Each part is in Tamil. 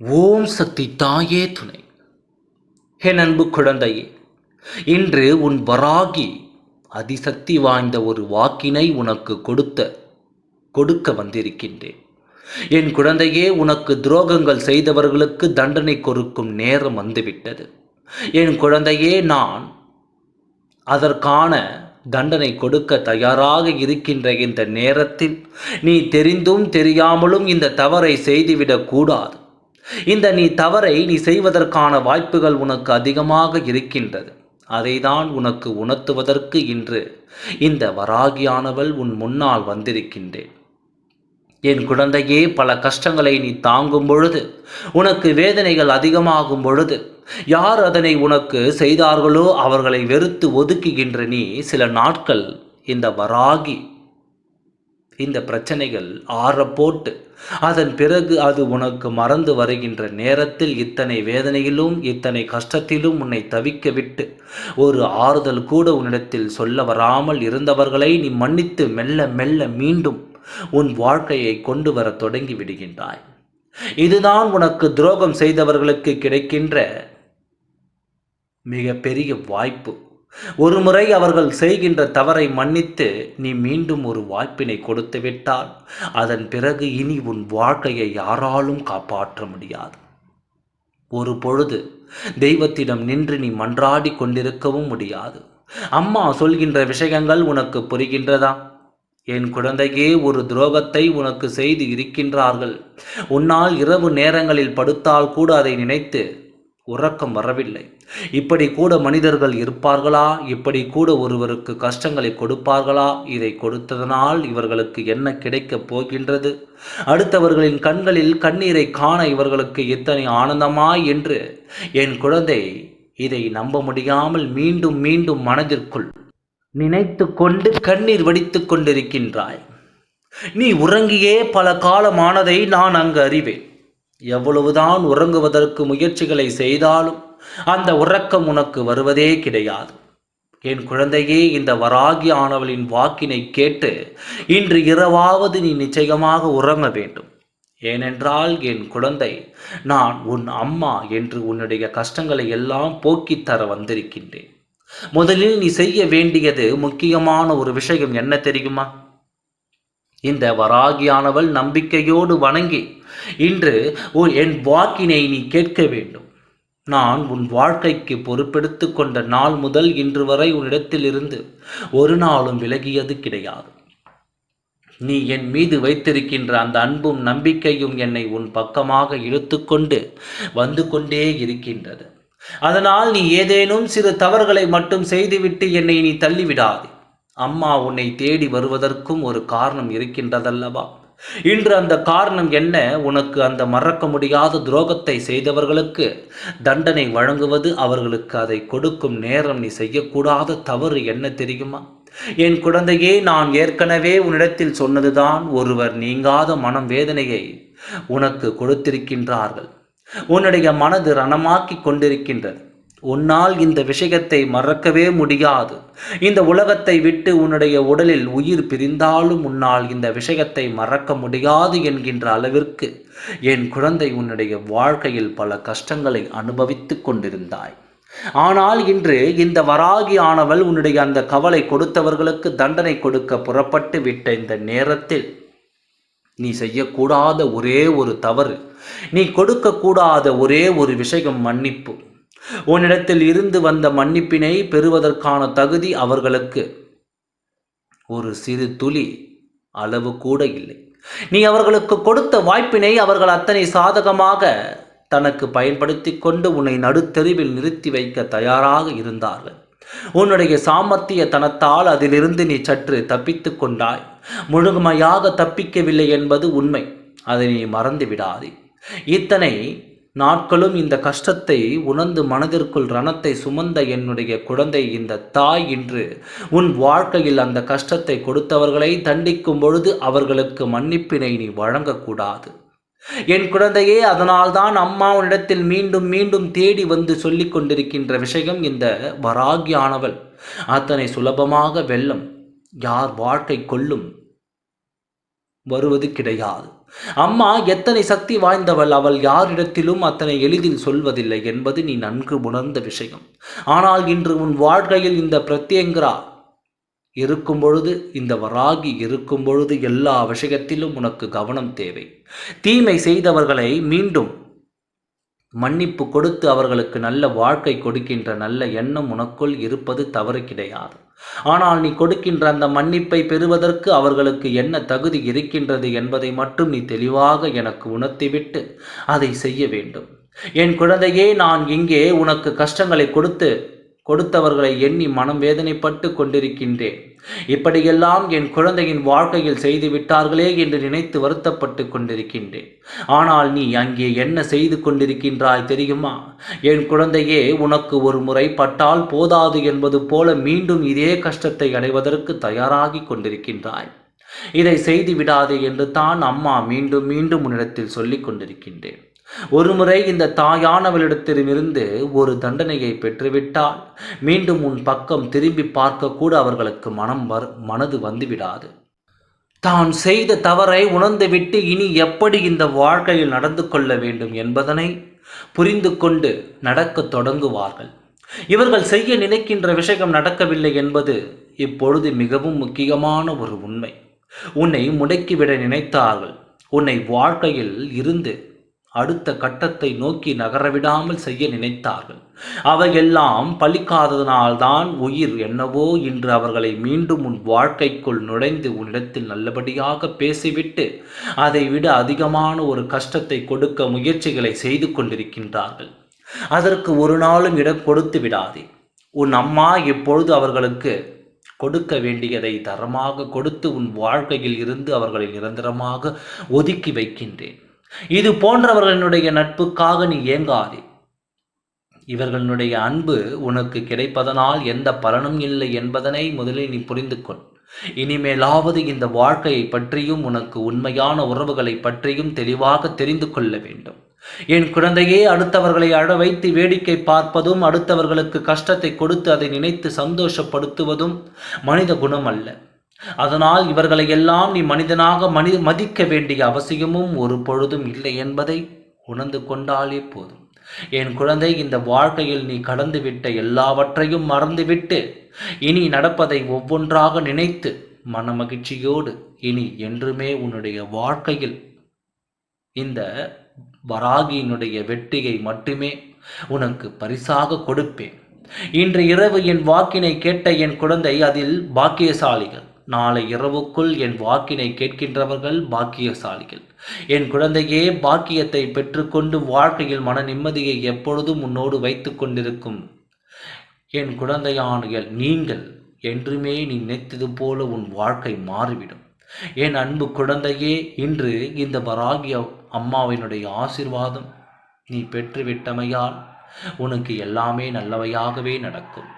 ஓம் சக்தி தாயே துணை. என் அன்பு குழந்தையே இன்று உன் வராகி அதிசக்தி வாய்ந்த ஒரு வாக்கினை உனக்கு கொடுத்த கொடுக்க வந்திருக்கின்றேன். என் குழந்தையே உனக்கு துரோகங்கள் செய்தவர்களுக்கு தண்டனை கொடுக்கும் நேரம் வந்துவிட்டது. என் குழந்தையே நான் அதற்கான தண்டனை கொடுக்க தயாராக இருக்கின்ற இந்த நேரத்தில் நீ தெரிந்தும் தெரியாமலும் இந்த தவறை செய்துவிடக்கூடாது இந்த நீ தவறை நீ செய்வதற்கான வாய்ப்புகள் உனக்கு அதிகமாக இருக்கின்றது. அதைதான் உனக்கு உணர்த்துவதற்கு இன்று இந்த வராகியானவள் உன் முன்னால் வந்திருக்கின்றேன். என் குழந்தையே பல கஷ்டங்களை நீ தாங்கும் பொழுது உனக்கு வேதனைகள் அதிகமாகும் பொழுது யார் அதனை உனக்கு செய்தார்களோ அவர்களை வெறுத்து ஒதுக்குகின்ற நீ சில நாட்கள் இந்த வராகி இந்த பிரச்சனைகள் ஆற போட்டு அதன் பிறகு அது உனக்கு மறந்து வருகின்ற நேரத்தில் இத்தனை வேதனையிலும் இத்தனை கஷ்டத்திலும் உன்னை தவிக்க விட்டு ஒரு ஆறுதல் கூட உன்னிடத்தில் சொல்ல வராமல் இருந்தவர்களை நீ மன்னித்து மெல்ல மெல்ல மீண்டும் உன் வாழ்க்கையை கொண்டு வர தொடங்கி விடுகின்றாய். இதுதான் உனக்கு துரோகம் செய்தவர்களுக்கு கிடைக்கின்ற மிகப்பெரிய வாய்ப்பு. ஒருமுறை அவர்கள் செய்கின்ற தவறை மன்னித்து நீ மீண்டும் ஒரு வாய்ப்பினை கொடுத்து விட்டால் அதன் பிறகு இனி உன் வாழ்க்கையை யாராலும் காப்பாற்ற முடியாது. ஒரு பொழுது தெய்வத்திடம் நின்று நீ மன்றாடி கொண்டிருக்கவும் முடியாது. அம்மா சொல்கின்ற விஷயங்கள் உனக்கு புரிகின்றதா? என் குழந்தையே ஒரு துரோகத்தை உனக்கு செய்து இருக்கின்றார்கள். உன்னால் இரவு நேரங்களில் படுத்தால் கூட அதை நினைத்து உறக்கம் வரவில்லை. இப்படி கூட மனிதர்கள் இருப்பார்களா? இப்படி கூட ஒருவருக்கு கஷ்டங்களை கொடுப்பார்களா? இதை கொடுத்ததனால் இவர்களுக்கு என்ன கிடைக்கப் போகின்றது? அடுத்தவர்களின் கண்களில் கண்ணீரை காண இவர்களுக்கு எத்தனை ஆனந்தமா என்று என் குழந்தை இதை நம்ப முடியாமல் மீண்டும் மீண்டும் மனதிற்குள் நினைத்து கொண்டு கண்ணீர் வடித்து கொண்டிருக்கின்றாய். நீ உறங்கியே பல காலமானதை நான் அங்கு அறிவேன். எவ்வளவுதான் உறங்குவதற்கு முயற்சிகளை செய்தாலும் அந்த உறக்கம் உனக்கு வருவதே கிடையாது. என் குழந்தையே இந்த வராகி ஆனவளின் வாக்கினை கேட்டு இன்று இரவாவது நீ நிச்சயமாக உறங்க வேண்டும். ஏனென்றால் என் குழந்தை நான் உன் அம்மா என்று உன்னுடைய கஷ்டங்களை எல்லாம் போக்கித் தர வந்திருக்கின்றேன். முதலில் நீ செய்ய வேண்டியது முக்கியமான ஒரு விஷயம் என்ன தெரியுமா? இந்த வராகியானவள் நம்பிக்கையோடு வணங்கி இன்று என் வாக்கினை நீ கேட்க வேண்டும். நான் உன் வாழ்க்கைக்கு பொறுப்பெடுத்து கொண்ட நாள் முதல் இன்று வரை உன்னிடத்திலிருந்து ஒரு நாளும் விலகியது கிடையாது. நீ என் மீது வைத்திருக்கின்ற அந்த அன்பும் நம்பிக்கையும் என்னை உன் பக்கமாக இழுத்துக்கொண்டு வந்து கொண்டே இருக்கின்றது. அதனால் நீ ஏதேனும் சிறு தவறுகளை மட்டும் செய்துவிட்டு என்னை நீ தள்ளிவிடாதே. அம்மா உன்னை தேடி வருவதற்கும் ஒரு காரணம் இருக்கின்றதல்லவா? இன்று அந்த காரணம் என்ன? உனக்கு அந்த மறக்க முடியாத துரோகத்தை செய்தவர்களுக்கு தண்டனை வழங்குவது அவர்களுக்கு அதை கொடுக்கும் நேரம் நீ செய்யக்கூடாத தவறு என்ன தெரியுமா? என் குழந்தையே நான் ஏற்கனவே உன்னிடத்தில் சொன்னதுதான் ஒருவர் நீங்காத மனம் வேதனையை உனக்கு கொடுத்திருக்கின்றார்கள். உன்னுடைய மனது ரணமாக்கி கொண்டிருக்கின்றது. உன்னால் இந்த விஷயத்தை மறக்கவே முடியாது. இந்த உலகத்தை விட்டு உன்னுடைய உடலில் உயிர் பிரிந்தாலும் உன்னால் இந்த விஷயத்தை மறக்க முடியாது என்கின்ற அளவிற்கு என் குழந்தை உன்னுடைய வாழ்க்கையில் பல கஷ்டங்களை அனுபவித்து கொண்டிருந்தாய். ஆனால் இன்று இந்த வராகி ஆனவள் உன்னுடைய அந்த கவலை கொடுத்தவர்களுக்கு தண்டனை கொடுக்க புறப்பட்டு விட்ட இந்த நேரத்தில் நீ செய்யக்கூடாத ஒரே ஒரு தவறு நீ கொடுக்கக்கூடாத ஒரே ஒரு விஷயம் மன்னிப்பு. உன்னிடத்தில் இருந்து வந்த மன்னிப்பினை பெறுவதற்கான தகுதி அவர்களுக்கு. ஒரு சிறு துளி அளவு கூட இல்லை. நீ அவர்களுக்கு கொடுத்த வாய்ப்பினை அவர்கள் அத்தனை சாதகமாக தனக்கு பயன்படுத்தி கொண்டு உன்னை நடுத்தெருவில் நிறுத்தி வைக்க தயாராக இருந்தார்கள். உன்னுடைய சாமர்த்திய தனத்தால் அதிலிருந்து நீ சற்று தப்பித்து கொண்டாய். முழுமையாக தப்பிக்கவில்லை என்பது உண்மை. அதை நீ மறந்து விடாதே. இத்தனை நாட்களும் இந்த கஷ்டத்தை உணர்ந்து மனதிற்குள் ரணத்தை சுமந்த என்னுடைய குழந்தை இந்த தாய் இன்று உன் வாழ்க்கையில் அந்த கஷ்டத்தை கொடுத்தவர்களை தண்டிக்கும் பொழுது அவர்களுக்கு மன்னிப்பினை நீ வழங்கக்கூடாது. என் குழந்தையே அதனால்தான் அம்மா உன்னிடத்தில் மீண்டும் மீண்டும் தேடி வந்து சொல்லிக் கொண்டிருக்கின்ற விஷயம் இந்த வராகியானவள். அத்தனை சுலபமாக வெல்லம். யார் வாழ்க்கை கொள்ளும்? வருவது கிடையாது. அம்மா எத்தனை சக்தி வாய்ந்தவள் அவள் யாரிடத்திலும் அத்தனை எளிதில் சொல்வதில்லை என்பது நீ நன்கு உணர்ந்த விஷயம். ஆனால் இன்று உன் வாழ்க்கையில் இந்த பிரத்யங்கரா இருக்கும் பொழுது இந்த வராகி இருக்கும் பொழுது எல்லா விஷயத்திலும் உனக்கு கவனம் தேவை. தீமை செய்தவர்களை மீண்டும் மன்னிப்பு கொடுத்து அவர்களுக்கு நல்ல வாழ்க்கை கொடுக்கின்ற நல்ல எண்ணம் உனக்குள் இருப்பது தவறு கிடையாது. ஆனால் நீ கொடுக்கின்ற அந்த மன்னிப்பை பெறுவதற்கு அவர்களுக்கு என்ன தகுதி இருக்கின்றது என்பதை மட்டும் நீ தெளிவாக எனக்கு உணர்த்திவிட்டு அதை செய்ய வேண்டும். என் குழந்தையே நான் இங்கே உனக்கு கஷ்டங்களை கொடுத்து கொடுத்தவர்களை எண்ணி மனம் வேதனைப்பட்டு கொண்டிருக்கின்றேன். இப்படியெல்லாம் என் குழந்தையின் வாழ்க்கையில் செய்து விட்டார்களே என்று நினைத்து வருத்தப்பட்டு கொண்டிருக்கின்றேன். ஆனால் நீ அங்கே என்ன செய்து கொண்டிருக்கின்றாய் தெரியுமா? என் குழந்தையே உனக்கு ஒரு முறை பட்டால் போதாது என்பது போல மீண்டும் இதே கஷ்டத்தை அடைவதற்கு தயாராகி கொண்டிருக்கின்றாய். இதை செய்து விடாதே என்று தான் அம்மா மீண்டும் மீண்டும் உன்னிடத்தில் சொல்லிக் கொண்டிருக்கின்றேன். ஒருமுறை இந்த தாயானவளிடத்திலிருந்து ஒரு தண்டனையை பெற்றுவிட்டால் மீண்டும் உன் பக்கம் திரும்பி பார்க்க கூட அவர்களுக்கு மனம் வர் மனது வந்துவிடாது. தான் செய்த தவறை உணர்ந்துவிட்டு இனி எப்படி இந்த வாழ்க்கையில் நடந்து கொள்ள வேண்டும் என்பதனை புரிந்து கொண்டு நடக்கத் தொடங்குவார்கள். இவர்கள் செய்ய நினைக்கின்ற விஷயம் நடக்கவில்லை என்பது இப்பொழுது மிகவும் முக்கியமான ஒரு உண்மை. உன்னை முடக்கிவிட நினைத்தார்கள். உன்னை வாழ்க்கையில் இருந்து அடுத்த கட்டத்தை நோக்கி நகரவிடாமல் செய்ய நினைத்தார்கள். அவையெல்லாம் பலிக்காததனால்தான் உயிர் என்னவோ இன்று அவர்களை மீண்டும் உன் வாழ்க்கைக்குள் நுழைந்து உன்னிடத்தில் நல்லபடியாக பேசிவிட்டு அதை விட அதிகமான ஒரு கஷ்டத்தை கொடுக்க முயற்சிகளை செய்து கொண்டிருக்கின்றார்கள். அதற்கு ஒரு நாளும் இடம் கொடுத்து விடாதே. உன் அம்மா இப்பொழுது அவர்களுக்கு கொடுக்க வேண்டியதை தரமாக கொடுத்து உன் வாழ்க்கையில் இருந்து அவர்களை நிரந்தரமாக ஒதுக்கி வைக்கின்றேன். இது போன்றவர்களினுடைய நட்புக்காக நீ ஏங்காதே. இவர்களுடைய அன்பு உனக்கு கிடைப்பதனால் எந்த பலனும் இல்லை என்பதனை முதலில் நீ புரிந்து கொள் இனிமேலாவது இந்த வாழ்க்கையை பற்றியும் உனக்கு உண்மையான உறவுகளை பற்றியும் தெளிவாக தெரிந்து கொள்ள வேண்டும். என் குழந்தையே அடுத்தவர்களை அழ வைத்து வேடிக்கை பார்ப்பதும் அடுத்தவர்களுக்கு கஷ்டத்தை கொடுத்து அதை நினைத்து சந்தோஷப்படுத்துவதும் மனித குணம் அல்ல. அதனால் இவர்களை எல்லாம் நீ மனிதனாக மனி மதிக்க வேண்டிய அவசியமும் ஒரு பொழுதும் இல்லை என்பதை உணர்ந்து கொண்டாலே போதும். என் குழந்தை இந்த வாழ்க்கையில் நீ கடந்துவிட்ட எல்லாவற்றையும் மறந்துவிட்டு இனி நடப்பதை ஒவ்வொன்றாக நினைத்து மன மகிழ்ச்சியோடு இனி என்றுமே உன்னுடைய வாழ்க்கையில் இந்த வராகியினுடைய வெற்றியை மட்டுமே உனக்கு பரிசாக கொடுப்பேன். இன்று இரவு என் வாக்கினை கேட்ட என் குழந்தை அதில் பாக்கியசாலிகள் நாளை இரவுக்குள் என் வாக்கினை கேட்கின்றவர்கள் பாக்கியசாலிகள். என் குழந்தையே பாக்கியத்தை பெற்றுக்கொண்டு வாழ்க்கையில் மன நிம்மதியை எப்பொழுதும் உன்னோடு வைத்து கொண்டிருக்கும். என் குழந்தையான நீங்கள் என்றுமே நீ நினைத்தது போல உன் வாழ்க்கை மாறிவிடும். என் அன்பு குழந்தையே இன்று இந்த வராகிய அம்மாவினுடைய ஆசிர்வாதம் நீ பெற்றுவிட்டமையால் உனக்கு எல்லாமே நல்லவையாகவே நடக்கும்.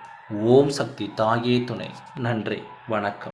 ஓம் சக்தி தாயே துணை. நன்றி வணக்கம்.